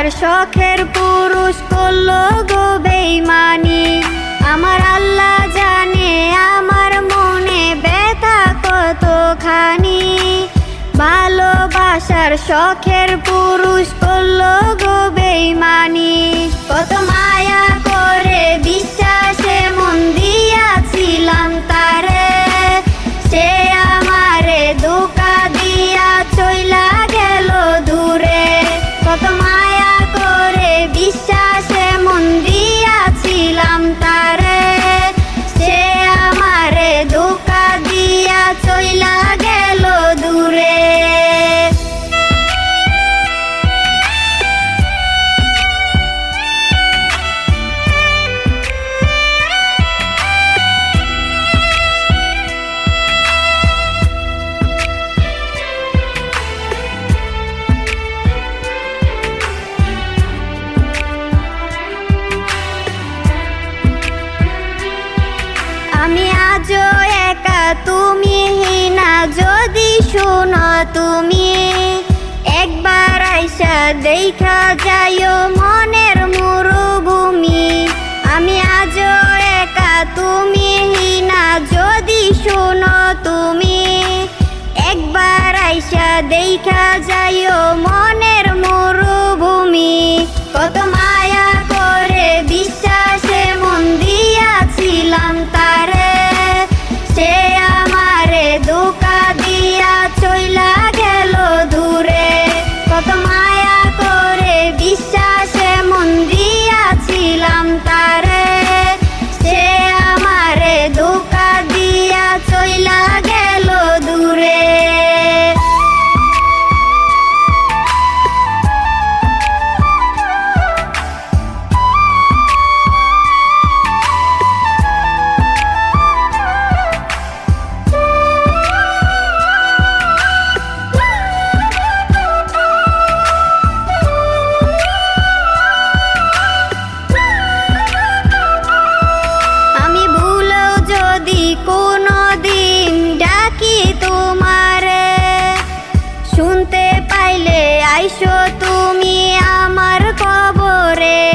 ভালোবাসার শখের পুরুষ করল গো বেইমানি। আমার আল্লাহ জানে আমার মনে ব্যথা কতখানি। ভালোবাসার শখের পুরুষ করল গো বেইমানি। কত মায়া আমি আজও একা, তুমি হিনা যদি শুনো তুমি, একবার আইসা দেখা যাইও মনের মরুভূমি। আমি আজও একা, তুমি হিনা যদি শুনো তুমি চাইলে আইসো তুমি আমার কবরে।